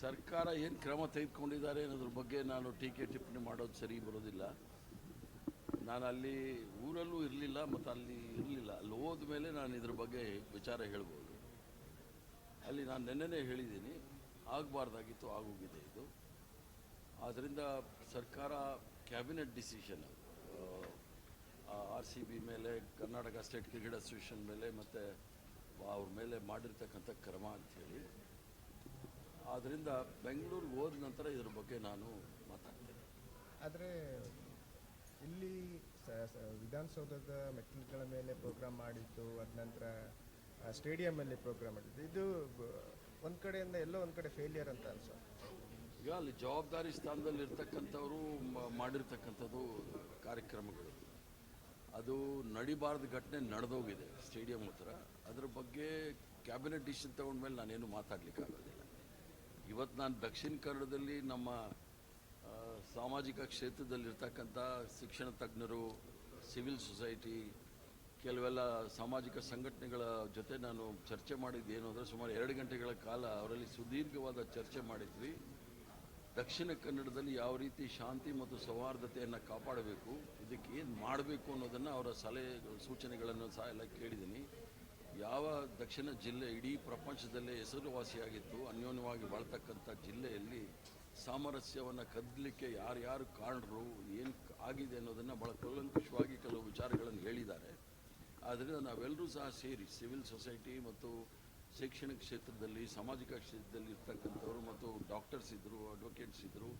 ಸರ್ಕಾರ ಏನು ಕ್ರಮ ತೆಗೆದುಕೊಂಡಿದ್ದಾರೆ ಅನ್ನೋದ್ರ ಬಗ್ಗೆ ನಾನು ಟೀಕೆ ಟಿಪ್ಪಣಿ ಮಾಡೋದು ಸರಿ ಬರೋದಿಲ್ಲ. ನಾನು ಅಲ್ಲಿ ಊರಲ್ಲೂ ಇರಲಿಲ್ಲ, ಮತ್ತು ಅಲ್ಲಿ ಇರಲಿಲ್ಲ. ಅಲ್ಲಿ ಹೋದ ಮೇಲೆ ನಾನು ಇದ್ರ ಬಗ್ಗೆ ವಿಚಾರ ಹೇಳ್ಬೋದು. ಅಲ್ಲಿ ನಾನು ನೆನ್ನೆನೇ ಹೇಳಿದ್ದೀನಿ, ಆಗಬಾರ್ದಾಗಿತ್ತು, ಆಗೋಗಿದೆ ಇದು. ಆದ್ದರಿಂದ ಸರ್ಕಾರ cabinet decision R C B ಮೇಲೆ, ಕರ್ನಾಟಕ ಸ್ಟೇಟ್ ಕ್ರಿಕೆಟ್ ಅಸೋಸಿಯೇಷನ್ ಮೇಲೆ, ಮತ್ತು ಅವ್ರ ಮೇಲೆ ಮಾಡಿರ್ತಕ್ಕಂಥ ಕ್ರಮ ಅಂಥೇಳಿ. ಆದ್ದರಿಂದ ಬೆಂಗಳೂರಿಗೆ ಹೋದ ನಂತರ ಇದ್ರ ಬಗ್ಗೆ ನಾನು ಮಾತಾಡ್ತೇನೆ. ಆದರೆ ಇಲ್ಲಿ ವಿಧಾನಸೌಧದ ಮೆಟ್ಟಿಲುಗಳ ಮೇಲೆ ಪ್ರೋಗ್ರಾಮ್ ಮಾಡಿದ್ದು ಅದ ನಂತರ ಸ್ಟೇಡಿಯಮಲ್ಲಿ ಪ್ರೋಗ್ರಾಮ್ ಮಾಡಿದ್ದು. ಇದು ಒಂದು ಕಡೆಯಿಂದ ಎಲ್ಲೋ ಒಂದು ಕಡೆ ಫೇಲಿಯರ್ ಅಂತ ಅನ್ಸೋ ಈಗ ಅಲ್ಲಿ ಜವಾಬ್ದಾರಿ ಸ್ಥಾನದಲ್ಲಿ ಇರ್ತಕ್ಕಂಥವರು ಮಾಡಿರ್ತಕ್ಕಂಥದ್ದು ಕಾರ್ಯಕ್ರಮಗಳು. ಅದು ನಡಿಬಾರದ ಘಟನೆ ನಡೆದೋಗಿದೆ ಸ್ಟೇಡಿಯಂ ಹತ್ರ. ಅದ್ರ ಬಗ್ಗೆ ಕ್ಯಾಬಿನೆಟ್ ಡಿಸಿಷನ್ ತಗೊಂಡ್ಮೇಲೆ ನಾನೇನು ಮಾತಾಡ್ಲಿಕ್ಕಾಗೋದಿಲ್ಲ. ಇವತ್ತು ನಾನು ದಕ್ಷಿಣ ಕನ್ನಡದಲ್ಲಿ ನಮ್ಮ ಸಾಮಾಜಿಕ ಕ್ಷೇತ್ರದಲ್ಲಿರ್ತಕ್ಕಂಥ ಶಿಕ್ಷಣ ತಜ್ಞರು, ಸಿವಿಲ್ ಸೊಸೈಟಿ, ಕೆಲವೆಲ್ಲ ಸಾಮಾಜಿಕ ಸಂಘಟನೆಗಳ ಜೊತೆ ನಾನು ಚರ್ಚೆ ಮಾಡಿದ್ದು ಏನು ಅಂದರೆ ಸುಮಾರು ಎರಡು ಗಂಟೆಗಳ ಕಾಲ ಅವರಲ್ಲಿ ಸುದೀರ್ಘವಾದ ಚರ್ಚೆ ಮಾಡಿದ್ವಿ. ದಕ್ಷಿಣ ಕನ್ನಡದಲ್ಲಿ ಯಾವ ರೀತಿ ಶಾಂತಿ ಮತ್ತು ಸೌಹಾರ್ದತೆಯನ್ನು ಕಾಪಾಡಬೇಕು, ಇದಕ್ಕೆ ಏನು ಮಾಡಬೇಕು ಅನ್ನೋದನ್ನು ಅವರ ಸಲಹೆ, ಸೂಚನೆಗಳನ್ನು ಸಹ ಎಲ್ಲ ಕೇಳಿದ್ದೀನಿ. ಯಾವ ದಕ್ಷಿಣ ಜಿಲ್ಲೆ ಇಡೀ ಪ್ರಪಂಚದಲ್ಲೇ ಹೆಸರುವಾಸಿಯಾಗಿತ್ತು ಅನ್ಯೋನ್ಯವಾಗಿ ಬಾಳ್ತಕ್ಕಂಥ ಜಿಲ್ಲೆಯಲ್ಲಿ ಸಾಮರಸ್ಯವನ್ನು ಕದ್ದಲಿಕ್ಕೆ ಯಾರ್ಯಾರು ಕಾರಣರು, ಏನು ಆಗಿದೆ ಅನ್ನೋದನ್ನು ಭಾಳ ಕೂಲಂಕುಷವಾಗಿ ಕೆಲವು ವಿಚಾರಗಳನ್ನು ಹೇಳಿದ್ದಾರೆ. ಆದ್ದರಿಂದ ನಾವೆಲ್ಲರೂ ಸಹ ಸೇರಿ ಸಿವಿಲ್ ಸೊಸೈಟಿ ಮತ್ತು ಶೈಕ್ಷಣಿಕ ಕ್ಷೇತ್ರದಲ್ಲಿ, ಸಾಮಾಜಿಕ ಕ್ಷೇತ್ರದಲ್ಲಿ ಇರ್ತಕ್ಕಂಥವ್ರು ಮತ್ತು ಡಾಕ್ಟರ್ಸ್ ಇದ್ದರು ಅಡ್ವೊಕೇಟ್ಸ್ ಇದ್ದರು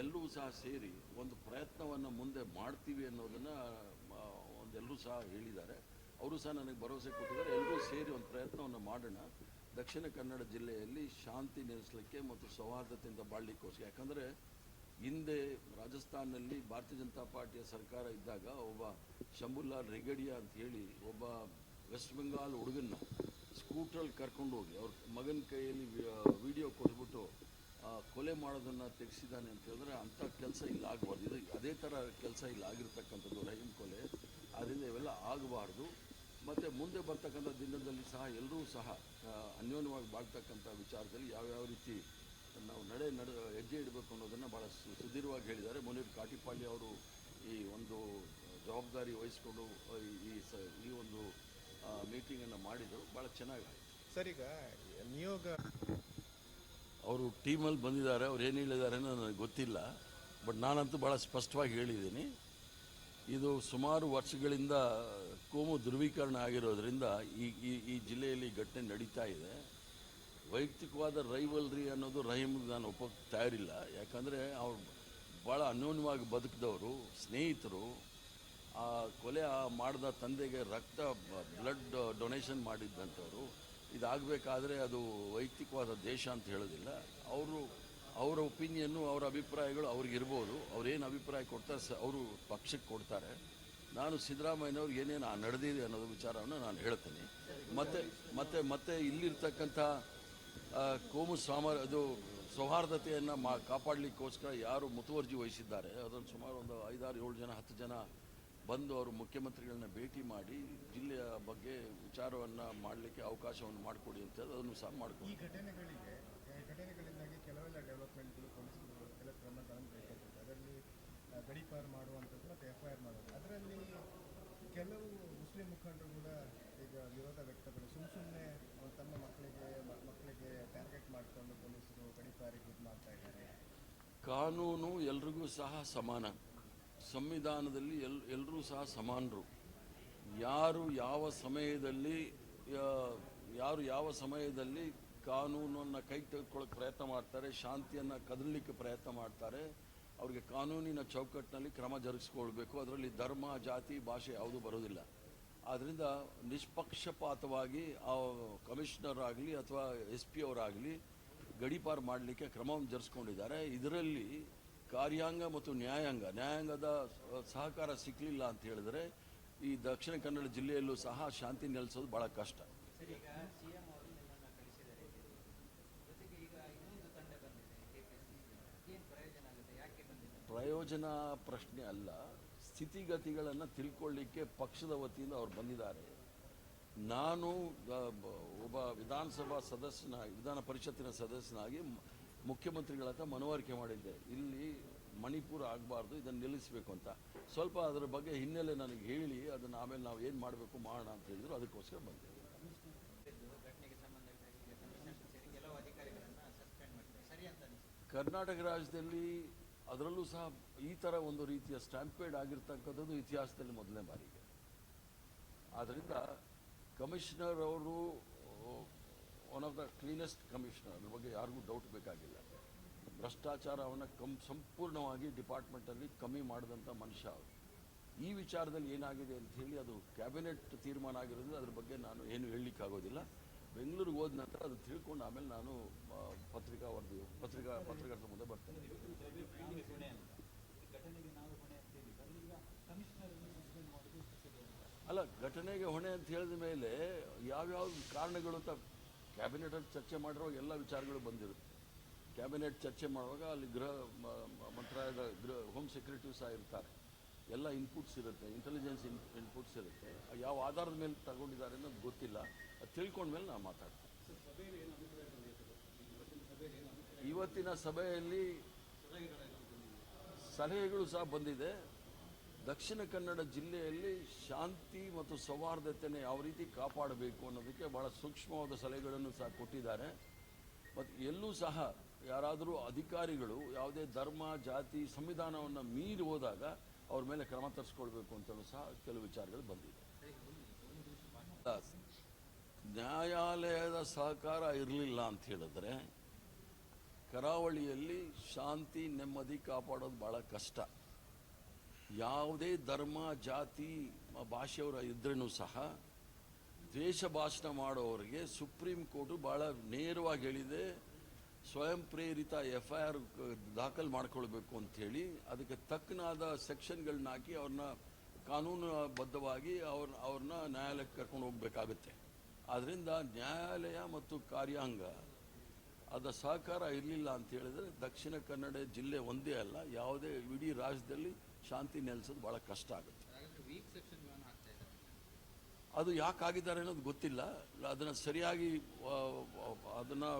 ಎಲ್ಲರೂ ಸಹ ಸೇರಿ ಒಂದು ಪ್ರಯತ್ನವನ್ನು ಮುಂದೆ ಮಾಡ್ತೀವಿ ಅನ್ನೋದನ್ನು ಒಂದೆಲ್ಲರೂ ಸಹ ಹೇಳಿದ್ದಾರೆ. ಅವರು ಸಹ ನನಗೆ ಭರವಸೆ ಕೊಟ್ಟಿದ್ದಾರೆ. ಎಲ್ಲರೂ ಸೇರಿ ಒಂದು ಪ್ರಯತ್ನವನ್ನು ಮಾಡೋಣ. ದಕ್ಷಿಣ ಕನ್ನಡ ಜಿಲ್ಲೆಯಲ್ಲಿ ಶಾಂತಿ ನೆಲೆಸಲಿಕ್ಕೆ ಮತ್ತು ಸೌಹಾರ್ದತೆಯಿಂದ ಬಾಳಲಿಕ್ಕೋಸ್ಕರ. ಯಾಕಂದರೆ ಹಿಂದೆ ರಾಜಸ್ಥಾನಲ್ಲಿ ಭಾರತೀಯ ಜನತಾ ಪಾರ್ಟಿಯ ಸರ್ಕಾರ ಇದ್ದಾಗ ಒಬ್ಬ ಶಂಭುಲಾಲ್ ರೆಗಡಿಯಾ ಅಂತ ಹೇಳಿ ಒಬ್ಬ ವೆಸ್ಟ್ ಬೆಂಗಾಲ್ ಹುಡುಗನ್ನ ಸ್ಕೂಟ್ರಲ್ಲಿ ಕರ್ಕೊಂಡು ಹೋಗಿ ಅವ್ರ ಮಗನ ಕೈಯಲ್ಲಿ ವಿಡಿಯೋ ಕೊಟ್ಬಿಟ್ಟು ಕೊಲೆ ಮಾಡೋದನ್ನು ತೆಗೆಸಿದ್ದಾನೆ ಅಂತ ಹೇಳಿದ್ರೆ ಅಂಥ ಕೆಲಸ ಇಲ್ಲಿ ಆಗಬಾರ್ದು. ಇದು ಅದೇ ಥರ ಕೆಲಸ ಇಲ್ಲಿ ಆಗಿರ್ತಕ್ಕಂಥದ್ದು ರಹೀಂ ಕೊಲೆ. ಆದ್ದರಿಂದ ಇವೆಲ್ಲ ಆಗಬಾರ್ದು. ಮತ್ತು ಮುಂದೆ ಬರ್ತಕ್ಕಂಥ ದಿನದಲ್ಲಿ ಸಹ ಎಲ್ಲರೂ ಸಹ ಅನ್ಯೋನ್ಯವಾಗಿ ಬಾಳ್ತಕ್ಕಂಥ ವಿಚಾರದಲ್ಲಿ ಯಾವ್ಯಾವ ರೀತಿ ನಾವು ನಡೆ ನಡೆ ಹೆಜ್ಜೆ ಇಡಬೇಕು ಅನ್ನೋದನ್ನು ಭಾಳ ಸುದೀರ್ಘವಾಗಿ ಹೇಳಿದ್ದಾರೆ. ಮುನೀರ್ ಕಾಟಿಪಾಳ್ಯ ಅವರು ಈ ಒಂದು ಜವಾಬ್ದಾರಿ ವಹಿಸ್ಕೊಂಡು ಈ- ಈ ಸ ಈ ಒಂದು ಮೀಟಿಂಗನ್ನು ಮಾಡಿದರು. ಭಾಳ ಚೆನ್ನಾಗಿ ಸರ್ ಈಗ ನಿಯೋಗ ಅವರು ಟೀಮಲ್ಲಿ ಬಂದಿದ್ದಾರೆ. ಅವ್ರು ಏನು ಹೇಳಿದ್ದಾರೆ ಅನ್ನೋ ನನಗೆ ಗೊತ್ತಿಲ್ಲ. ಬಟ್ ನಾನಂತೂ ಭಾಳ ಸ್ಪಷ್ಟವಾಗಿ ಹೇಳಿದ್ದೀನಿ. ಇದು ಸುಮಾರು ವರ್ಷಗಳಿಂದ ಕೋಮು ಧ್ರುವೀಕರಣ ಆಗಿರೋದ್ರಿಂದ ಈ ಈ ಈ ಜಿಲ್ಲೆಯಲ್ಲಿ ಘಟನೆ ನಡೀತಾ ಇದೆ. ವೈಯಕ್ತಿಕವಾದ ರೈವಲ್ರಿ ಅನ್ನೋದು ರಹೀಮ್ಗೆ ನಾನು ಒಪ್ಪ, ತಯಾರಿಲ್ಲ. ಯಾಕಂದರೆ ಅವ್ರು ಭಾಳ ಅನ್ಯೋನ್ಯವಾಗಿ ಬದುಕಿದವರು, ಸ್ನೇಹಿತರು. ಆ ಕೊಲೆ ಆ ಮಾಡಿದ ತಂದೆಗೆ ರಕ್ತ ಬ್ಲಡ್ ಡೊನೇಷನ್ ಮಾಡಿದ್ದಂಥವ್ರು. ಇದಾಗಬೇಕಾದ್ರೆ ಅದು ವೈಯಕ್ತಿಕವಾದ ದೇಶ ಅಂತ ಹೇಳೋದಿಲ್ಲ. ಅವರು, ಅವರ ಒಪಿನಿಯನ್ನು ಅವರ ಅಭಿಪ್ರಾಯಗಳು ಅವ್ರಿಗೆ ಇರ್ಬೋದು ಅವ್ರೇನು ಅಭಿಪ್ರಾಯ ಕೊಡ್ತಾರೆ, ಸ, ಅವರು ಪಕ್ಷಕ್ಕೆ ಕೊಡ್ತಾರೆ. ನಾನು ಸಿದ್ದರಾಮಯ್ಯನವ್ರು ಏನೇನು ನಡೆದಿದೆ ಅನ್ನೋದು ವಿಚಾರವನ್ನು ನಾನು ಹೇಳ್ತೇನೆ. ಮತ್ತು ಮತ್ತು, ಮತ್ತೆ ಇಲ್ಲಿರ್ತಕ್ಕಂಥ ಕೋಮು ಸಾಮ, ಅದು ಸೌಹಾರ್ದತೆಯನ್ನು ಮಾ, ಕಾಪಾಡಲಿಕ್ಕೋಸ್ಕರ ಯಾರು ಮುತುವರ್ಜಿ ವಹಿಸಿದ್ದಾರೆ ಅದನ್ನು ಸುಮಾರು ಒಂದು ಐದಾರು ಏಳು ಜನ, ಹತ್ತು ಜನ ಬಂದು ಅವರು ಮುಖ್ಯಮಂತ್ರಿಗಳನ್ನ ಭೇಟಿ ಮಾಡಿ ಜಿಲ್ಲೆಯ ಬಗ್ಗೆ ವಿಚಾರವನ್ನು ಮಾಡಲಿಕ್ಕೆ ಅವಕಾಶವನ್ನು ಮಾಡಿಕೊಡಿ ಅಂತ ಅದನ್ನು ಸಹ ಮಾಡಿಕೊಡಿ ಈ ಘಟನೆಗಳಿಗೆ ಈ ಘಟನೆಗಳಿಂದಾಗಿ ಕೆಲವೆಲ್ಲ ಡೆವಲಪ್ಮೆಂಟ್ಗಳು ಪೊಲೀಸರು ಕೆಲವು ಕ್ರಮಗಳನ್ನು ಕೈಗೊಂಡಿದ್ದಾರೆ ಅದರಲ್ಲಿ ಆ, ಗಡೀಪಾರು ಮಾಡುವಂಥದ್ದು ಮತ್ತು ಎಫ್ ಐ ಆರ್ ಮಾಡೋದು ಅದರಲ್ಲಿ ಕೆಲವು ಮುಸ್ಲಿಂ ಮುಖಂಡರು ಕೂಡ ಈಗ ವಿರೋಧ ವ್ಯಕ್ತಪಡಿಸಿ ಸುಮ್ಮ ಸುಮ್ಮನೆ ತಮ್ಮ ಮಕ್ಕಳಿಗೆ ಮಕ್ಕಳಿಗೆ ಟಾರ್ಗೆಟ್ ಮಾಡಿಕೊಂಡು ಪೊಲೀಸರು ಗಡೀಪಾರಿಗೆ ಇದು ಮಾಡ್ತಾ ಇದ್ದಾರೆ. ಕಾನೂನು ಎಲ್ರಿಗೂ ಸಹ ಸಮಾನ. ಸಂವಿಧಾನದಲ್ಲಿ ಎಲ್ ಎಲ್ಲರೂ ಸಹ ಸಮಾನರು. ಯಾರು ಯಾವ ಸಮಯದಲ್ಲಿ ಯಾರು ಯಾವ ಸಮಯದಲ್ಲಿ ಕಾನೂನನ್ನು ಕೈ ತೆಗೆದುಕೊಳ್ಳೋಕೆ ಪ್ರಯತ್ನ ಮಾಡ್ತಾರೆ, ಶಾಂತಿಯನ್ನು ಕದಲಿಕ್ಕೆ ಪ್ರಯತ್ನ ಮಾಡ್ತಾರೆ ಅವ್ರಿಗೆ ಕಾನೂನಿನ ಚೌಕಟ್ಟಿನಲ್ಲಿ ಕ್ರಮ ಜರುಗಿಸ್ಕೊಳ್ಬೇಕು. ಅದರಲ್ಲಿ ಧರ್ಮ, ಜಾತಿ, ಭಾಷೆ ಯಾವುದೂ ಬರೋದಿಲ್ಲ. ಆದ್ದರಿಂದ ನಿಷ್ಪಕ್ಷಪಾತವಾಗಿ ಆ ಕಮಿಷನರ್ ಆಗಲಿ ಅಥವಾ ಎಸ್ ಪಿ ಅವರಾಗಲಿ ಗಡೀಪಾರು ಮಾಡಲಿಕ್ಕೆ ಕ್ರಮವನ್ನು ಜರುಗಿಸ್ಕೊಂಡಿದ್ದಾರೆ. ಇದರಲ್ಲಿ ಕಾರ್ಯಾಂಗ ಮತ್ತು ನ್ಯಾಯಾಂಗ, ನ್ಯಾಯಾಂಗದ ಸಹಕಾರ ಸಿಕ್ಕಲಿಲ್ಲ ಅಂತ ಹೇಳಿದ್ರೆ ಈ ದಕ್ಷಿಣ ಕನ್ನಡ ಜಿಲ್ಲೆಯಲ್ಲೂ ಸಹ ಶಾಂತಿ ನೆಲೆಸೋದು ಭಾಳ ಕಷ್ಟ ಸರ್ ಈಗ ಸಿಎಂ ಅವರು ನಿಮ್ಮನ್ನ ಕಳಿಸಿದ್ದಾರೆ ಇಲ್ಲಿ. ಜೊತೆಗೆ ಈಗ ಇನ್ನೊಂದು ತಂಡ ಬಂದಿದೆ ಕೆಪಿಸಿಸಿ ಏನು ಪ್ರಯೋಜನ ಆಗುತ್ತೆ ಯಾಕೆ ಬಂದಿದೆ ಪ್ರಯೋಜನ ಪ್ರಶ್ನೆ ಅಲ್ಲ, ಸ್ಥಿತಿಗತಿಗಳನ್ನು ತಿಳ್ಕೊಳ್ಳಿಕ್ಕೆ ಪಕ್ಷದ ವತಿಯಿಂದ ಅವ್ರು ಬಂದಿದ್ದಾರೆ. ನಾನು ಒಬ್ಬ ವಿಧಾನಸಭಾ ಸದಸ್ಯನಾಗಿ ವಿಧಾನ ಪರಿಷತ್ತಿನ ಸದಸ್ಯನಾಗಿ ಮುಖ್ಯಮಂತ್ರಿಗಳ ಹತ್ರ ಮನವರಿಕೆ ಮಾಡಿದ್ದೆ. ಇಲ್ಲಿ ಮಣಿಪುರ ಆಗಬಾರ್ದು, ಇದನ್ನು ನಿಲ್ಲಿಸಬೇಕು ಅಂತ. ಸ್ವಲ್ಪ ಅದರ ಬಗ್ಗೆ ಹಿನ್ನೆಲೆ ನನಗೆ ಹೇಳಿ, ಅದನ್ನು ಆಮೇಲೆ ನಾವು ಏನು ಮಾಡಬೇಕು, ಮಾಡೋಣ ಅಂತ ಹೇಳಿದ್ರು, ಅದಕ್ಕೋಸ್ಕರ ಬಂದೆ. ಕರ್ನಾಟಕ ರಾಜ್ಯದಲ್ಲಿ ಅದರಲ್ಲೂ ಸಹ ಈ ಥರ ಒಂದು ರೀತಿಯ ಸ್ಟ್ಯಾಂಪೇಡ್ ಆಗಿರ್ತಕ್ಕಂಥದ್ದು ಇತಿಹಾಸದಲ್ಲಿ ಮೊದಲನೇ ಬಾರಿಗೆ. ಆದ್ದರಿಂದ ಕಮಿಷನರ್ ಅವರು one of the cleanest commissioner, ಅದ್ರ ಬಗ್ಗೆ ಯಾರಿಗೂ ಡೌಟ್ ಬೇಕಾಗಿಲ್ಲ. ಭ್ರಷ್ಟಾಚಾರವನ್ನು ಕಮ್ ಸಂಪೂರ್ಣವಾಗಿ ಡಿಪಾರ್ಟ್ಮೆಂಟಲ್ಲಿ ಕಮ್ಮಿ ಮಾಡಿದಂಥ ಮನುಷ್ಯ ಅವರು. ಈ ವಿಚಾರದಲ್ಲಿ ಏನಾಗಿದೆ ಅಂತ ಹೇಳಿ ಅದು ಕ್ಯಾಬಿನೆಟ್ ತೀರ್ಮಾನ ಆಗಿರೋದ್ರಿಂದ ಅದ್ರ ಬಗ್ಗೆ ನಾನು ಏನು ಹೇಳಲಿಕ್ಕಾಗೋದಿಲ್ಲ. ಬೆಂಗಳೂರಿಗೆ ಹೋದ ನಂತರ ಅದು ತಿಳ್ಕೊಂಡು ಆಮೇಲೆ ನಾನು ಪತ್ರಿಕಾ ವರದಿ ಪತ್ರಿಕಾ, ಪತ್ರಕರ್ತರ ಮುಂದೆ ಬರ್ತೇನೆ ಅಲ್ಲ, ಘಟನೆಗೆ ಹೊಣೆ ಅಂತ ಹೇಳಿದ ಮೇಲೆ ಯಾವ್ಯಾವ ಕಾರಣಗಳು ಅಂತ ಕ್ಯಾಬಿನೆಟಲ್ಲಿ ಚರ್ಚೆ ಮಾಡಿರೋ ಎಲ್ಲ ವಿಚಾರಗಳು ಬಂದಿರುತ್ತೆ ಕ್ಯಾಬಿನೆಟ್ ಚರ್ಚೆ ಮಾಡುವಾಗ ಅಲ್ಲಿ ಗೃಹ ಮಂತ್ರಾಲಯದ ಗೃಹ, ಹೋಮ್ ಸೆಕ್ರೆಟರಿ ಸಹ ಇರ್ತಾರೆ. ಎಲ್ಲ ಇನ್ಪುಟ್ಸ್ ಇರುತ್ತೆ ಇಂಟೆಲಿಜೆನ್ಸ್ ಇನ್ ಇನ್ಪುಟ್ಸ್ ಇರುತ್ತೆ. ಯಾವ ಆಧಾರದ ಮೇಲೆ ತಗೊಂಡಿದ್ದಾರೆ ಅನ್ನೋದು ಗೊತ್ತಿಲ್ಲ. ಅದು ತಿಳ್ಕೊಂಡ್ಮೇಲೆ ನಾನು ಮಾತಾಡ್ತೀನಿ. ಇವತ್ತಿನ ಸಭೆಯಲ್ಲಿ ಸಲಹೆಗಳು ಸಹ ಬಂದಿದೆ. ದಕ್ಷಿಣ ಕನ್ನಡ ಜಿಲ್ಲೆಯಲ್ಲಿ ಶಾಂತಿ ಮತ್ತು ಸೌಹಾರ್ದತೆಯನ್ನು ಯಾವ ರೀತಿ ಕಾಪಾಡಬೇಕು ಅನ್ನೋದಕ್ಕೆ ಬಹಳ ಸೂಕ್ಷ್ಮವಾದ ಸಲಹೆಗಳನ್ನು ಸಹ ಕೊಟ್ಟಿದ್ದಾರೆ. ಮತ್ತು ಎಲ್ಲೂ ಸಹ ಯಾರಾದರೂ ಅಧಿಕಾರಿಗಳು ಯಾವುದೇ ಧರ್ಮ, ಜಾತಿ, ಸಂವಿಧಾನವನ್ನು ಮೀರಿ ಹೋದಾಗ ಅವ್ರ ಮೇಲೆ ಕ್ರಮ ತರಿಸ್ಕೊಳ್ಬೇಕು ಅಂತಲೂ ಸಹ ಕೆಲವು ವಿಚಾರಗಳು ಬಂದಿದೆ. ನ್ಯಾಯಾಲಯದ ಸಹಕಾರ ಇರಲಿಲ್ಲ ಅಂತ ಹೇಳಿದ್ರೆ ಕರಾವಳಿಯಲ್ಲಿ ಶಾಂತಿ, ನೆಮ್ಮದಿ ಕಾಪಾಡೋದು ಭಾಳ ಕಷ್ಟ. ಯಾವುದೇ ಧರ್ಮ, ಜಾತಿ, ಭಾಷೆಯವರ ಇದ್ರೂ ಸಹ ದ್ವೇಷ ಭಾಷಣ ಮಾಡೋರಿಗೆ ಸುಪ್ರೀಂ ಕೋರ್ಟು ಭಾಳ ನೇರವಾಗಿ ಹೇಳಿದೆ, ಸ್ವಯಂ ಪ್ರೇರಿತ ಎಫ್ ಐ ಆರ್ ದಾಖಲು ಮಾಡ್ಕೊಳ್ಬೇಕು ಅಂಥೇಳಿ ಅದಕ್ಕೆ ತಕ್ಕನಾದ ಸೆಕ್ಷನ್ಗಳನ್ನ ಹಾಕಿ ಅವ್ರನ್ನ ಕಾನೂನುಬದ್ಧವಾಗಿ ಅವ್ರ, ಅವ್ರನ್ನ ನ್ಯಾಯಾಲಯಕ್ಕೆ ಕರ್ಕೊಂಡು ಹೋಗಬೇಕಾಗುತ್ತೆ. ಆದ್ದರಿಂದ ನ್ಯಾಯಾಲಯ ಮತ್ತು ಕಾರ್ಯಾಂಗ ಅದರ ಸಹಕಾರ ಇರಲಿಲ್ಲ ಅಂತ ಹೇಳಿದ್ರೆ ದಕ್ಷಿಣ ಕನ್ನಡ ಜಿಲ್ಲೆ ಒಂದೇ ಅಲ್ಲ ಯಾವುದೇ ಇಡೀ ರಾಜ್ಯದಲ್ಲಿ ಶಾಂತಿ ನೆಲೆಸೋದು ಭಾಳ ಕಷ್ಟ ಆಗುತ್ತೆ. ಅದು ಯಾಕೆ ಆಗಿದ್ದಾರೆ ಅನ್ನೋದು ಗೊತ್ತಿಲ್ಲ. ಅದನ್ನು ಸರಿಯಾಗಿ ಅದನ್ನು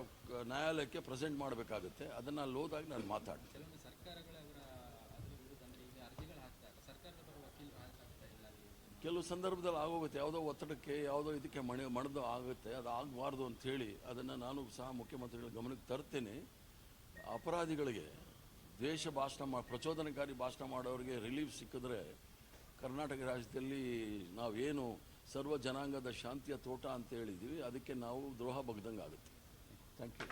ನ್ಯಾಯಾಲಯಕ್ಕೆ ಪ್ರೆಸೆಂಟ್ ಮಾಡಬೇಕಾಗುತ್ತೆ. ಅದನ್ನು ಅಲ್ಲಿ ಹೋದಾಗ ನಾನು ಮಾತಾಡ್ತೀನಿ ಕೆಲವೊಮ್ಮೆ ಸರ್ಕಾರಗಳ ಅವರ ಅದ್ರ ವಿರುದ್ಧ ಅಂದ್ರೆ ಈಗ ಅರ್ಜಿಗಳು ಹಾಕ್ತಾರೆ ಸರ್ಕಾರದ ಪರ ವಕೀಲರು ಹಾಕ್ತಾ ಇಲ್ಲ ಅಲ್ಲಿ ಕೆಲವು ಸಂದರ್ಭದಲ್ಲಿ ಆಗೋಗುತ್ತೆ. ಯಾವುದೋ ಒತ್ತಡಕ್ಕೆ, ಯಾವುದೋ ಇದಕ್ಕೆ ಮಣೆ, ಮಣದು ಆಗುತ್ತೆ. ಅದು ಆಗಬಾರ್ದು ಅಂಥೇಳಿ ಅದನ್ನು ನಾನು ಸಹ ಮುಖ್ಯಮಂತ್ರಿಗಳ ಗಮನಕ್ಕೆ ತರ್ತೇನೆ. ಅಪರಾಧಿಗಳಿಗೆ ದ್ವೇಷ ಭಾಷಣ ಮಾ, ಪ್ರಚೋದನಕಾರಿ ಭಾಷಣ ಮಾಡೋರಿಗೆ ರಿಲೀಫ್ ಸಿಕ್ಕಿದ್ರೆ ಕರ್ನಾಟಕ ರಾಜ್ಯದಲ್ಲಿ ನಾವೇನು ಸರ್ವ ಜನಾಂಗದ ಶಾಂತಿಯ ತೋಟ ಅಂತ ಹೇಳಿದ್ದೀವಿ. ಅದಕ್ಕೆ ನಾವು ದ್ರೋಹ ಬಗ್ದಂಗೆ ಆಗುತ್ತೆ ಥ್ಯಾಂಕ್ ಯು